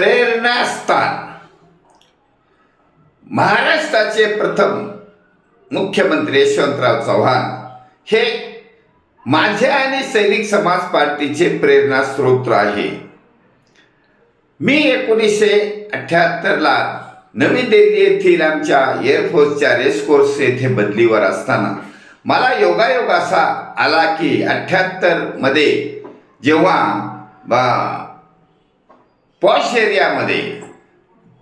प्रेरणास्थान महाराष्ट्राचे प्रथम मुख्यमंत्री यशवंतराव चव्हाण हे माझे आणि सैनिक समाज पार्टीचे प्रेरणा स्रोत आहे. मी एकोणीसशे अठ्याहत्तरला नवी दिल्ली येथील आमच्या एअरफोर्सच्या रेसकोर्स येथे बदलीवर असताना मला योगायोग असा आला की अठ्ठ्याहत्तरमध्ये जेव्हा बा- पॉश एरियामध्ये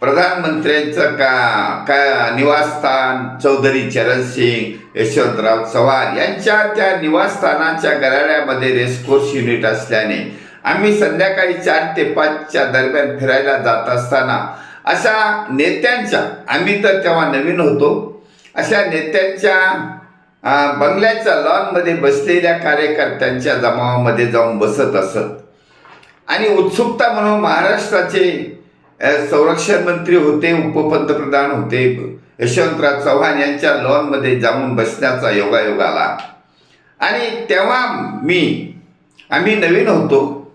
प्रधानमंत्र्यांचं का का निवासस्थान चौधरी चरणसिंग यशवंतराव चव्हाण यांच्या त्या निवासस्थानाच्या गराड्यामध्ये रेसकोर्स युनिट असल्याने आम्ही संध्याकाळी चार ते पाचच्या दरम्यान फिरायला जात असताना अशा नेत्यांच्या आम्ही तर तेव्हा नवीन होतो अशा नेत्यांच्या बंगल्याच्या लॉनमध्ये बसलेल्या कार्यकर्त्यांच्या जमावामध्ये जाऊन बसत असत. आणि उत्सुकता म्हणून महाराष्ट्राचे संरक्षण मंत्री होते उपपंतप्रधान होते. यशवंतराव चव्हाण यांच्या लॉनमध्ये जाऊन बसण्याचा योगायोग आला. आणि तेव्हा मी आम्ही नवीन होतो.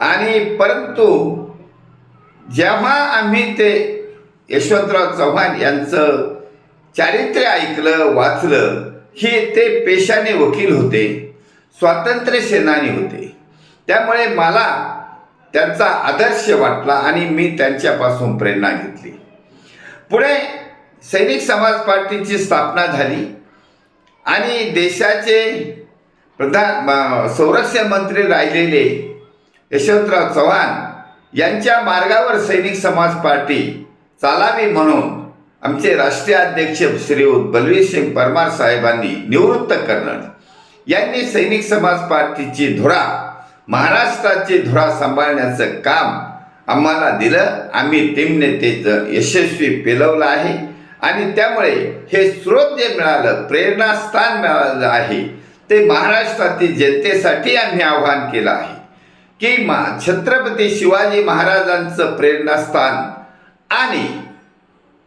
आणि परंतु जेव्हा आम्ही ते यशवंतराव चव्हाण यांचं चारित्र्य ऐकलं वाचलं हे ते पेशाने वकील होते स्वातंत्र्य सेनानी होते. त्यामुळे मला त्यांचा आदर्श वाटला आणि मी त्यांच्यापासून प्रेरणा घेतली. पुढे सैनिक समाज पार्टीची स्थापना झाली आणि देशाचे प्रधान संरक्षण मंत्री राहिलेले यशवंतराव चव्हाण यांच्या मार्गावर सैनिक समाज पार्टी चालावी म्हणून आमचे राष्ट्रीय अध्यक्ष श्रीयुत बलवीर सिंग परमार साहेबांनी निवृत्त कर्नल यांनी सैनिक समाज पार्टीची धुरा महाराष्ट्राची धुरा सांभाळण्याचं काम आम्हाला दिलं. आम्ही टीमने ते यशस्वी पेलवलं आहे. आणि त्यामुळे हे स्रोत जे मिळालं प्रेरणास्थान मिळालं आहे ते महाराष्ट्रातील जनतेसाठी आम्ही आव्हान केलं आहे. की मा छत्रपती शिवाजी महाराजांचं प्रेरणास्थान आणि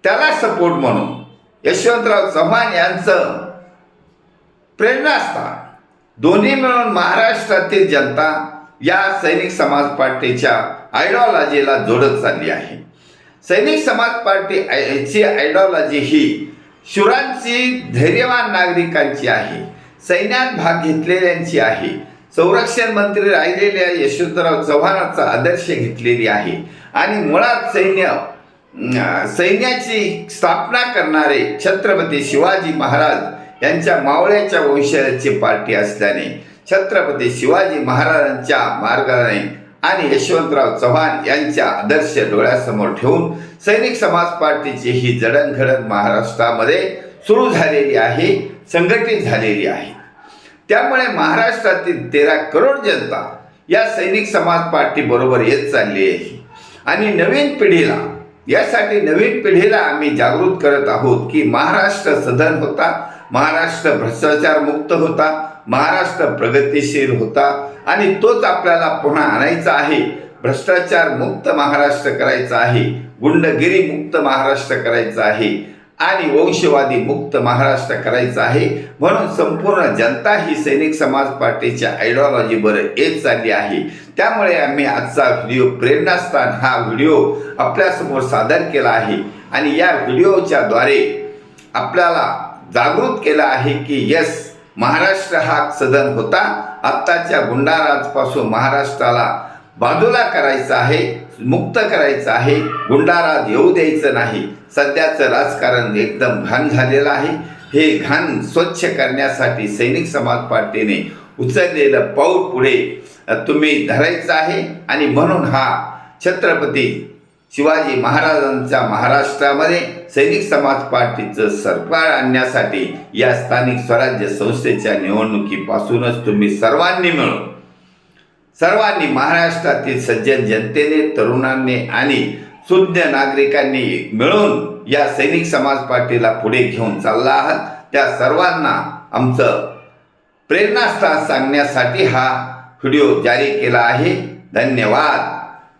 त्याला सपोर्ट म्हणून यशवंतराव चव्हाण यांचं प्रेरणास्थान दोन्ही मिळून महाराष्ट्रातील जनता या सैनिक समाज पार्टीच्या आयडॉलॉजीला जोडत चालली आहे. सैनिक समाज पार्टी आय- ची ही शुरांची धैर्यवान नागरिकांची आहे सैन्यात भाग घेतलेल्यांची आहे संरक्षण मंत्री राहिलेल्या यशवंतराव चव्हाणांचा आदर्श घेतलेली आहे आणि मुळात सैन्य सैन्याची स्थापना करणारे छत्रपती शिवाजी महाराज यांच्या मावळ्याच्या वंशाची पार्टी असल्याने छत्रपती शिवाजी महाराजांच्या मार्गाने आणि यशवंतराव चव्हाण यांच्या आदर्श डोळ्यासमोर ठेवून सैनिक समाज पार्टीची ही जडणघडण महाराष्ट्रामध्ये सुरू झालेली आहे संघटित झालेली आहे. त्यामुळे महाराष्ट्रातील तेरा करोड जनता या सैनिक समाज पार्टी बरोबर येत चालली आहे. आणि नवीन पिढीला यासाठी नवीन पिढीला आम्ही जागृत करत आहोत की महाराष्ट्र सदन होता महाराष्ट्र भ्रष्टाचार मुक्त होता महाराष्ट्र प्रगतिशील होता आणि तोच आपल्याला पुन्हा आणायचा आहे. भ्रष्टाचार मुक्त महाराष्ट्र करायचा आहे गुंडगिरी मुक्त महाराष्ट्र करायचा आहे आणि वंशवादी मुक्त महाराष्ट्र करायचा आहे म्हणून संपूर्ण जनता ही सैनिक समाज पार्टीच्या आयडिओलॉजीवर येत चालली आहे. त्यामुळे आम्ही आजचा व्हिडिओ प्रेरणास्थान हा व्हिडिओ आपल्यासमोर सादर केला आहे. आणि या व्हिडिओच्या द्वारे आपल्याला जागृत केलं आहे की यस महाराष्ट्र हा सदन होता. आत्ताच्या गुंडाराजपासून महाराष्ट्राला बाजूला करायचं आहे मुक्त करायचं आहे. गुंडाराज येऊ द्यायचं नाही. सध्याचं राजकारण एकदम घाण झालेलं आहे. हे घाण स्वच्छ करण्यासाठी सैनिक समाज पार्टीने उचललेलं पाऊल पुढे तुम्ही धरायचं आहे. आणि म्हणून हा छत्रपती शिवाजी महाराजांच्या महाराष्ट्रामध्ये सैनिक समाज पार्टीचं सरकार आणण्यासाठी या स्थानिक स्वराज्य संस्थेच्या निवडणुकीपासूनच तुम्ही सर्वांनी मिळून सर्वांनी महाराष्ट्रातील सज्जन जनतेने तरुणांनी आणि शुद्ध नागरिकांनी मिळून या सैनिक समाज पार्टीला पुढे घेऊन चालला आहात. त्या सर्वांना आमचं प्रेरणास्थान सांगण्यासाठी हा व्हिडिओ जारी केला आहे. धन्यवाद.